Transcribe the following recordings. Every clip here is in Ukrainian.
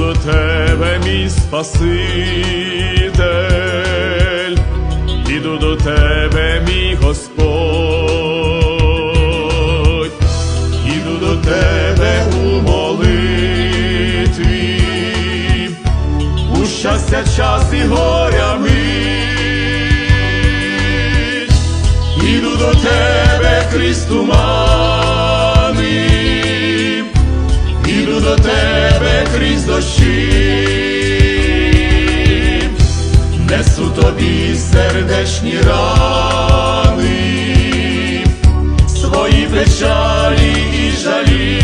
до тебе, мій Спаситель, іду до тебе, мій Господь, іду до тебе у молитві, у щастя час і горя мить, іду до тебе, крізь тумани, іду до тебе крізь дощі, несу тобі сердечні рани, свої печалі і жалі.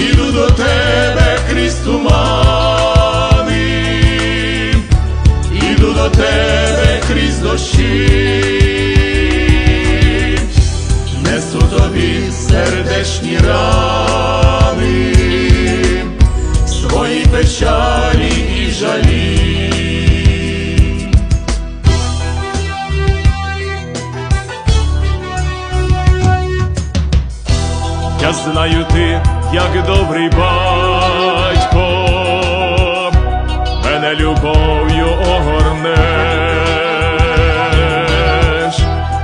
Іду до тебе крізь тумани, іду до тебе крізь дощі, сердечні рани, печалі і жалі. Я знаю ти, як добрий батько, мене любов'ю огорнеш,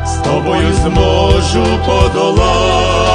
з тобою зможу подолати.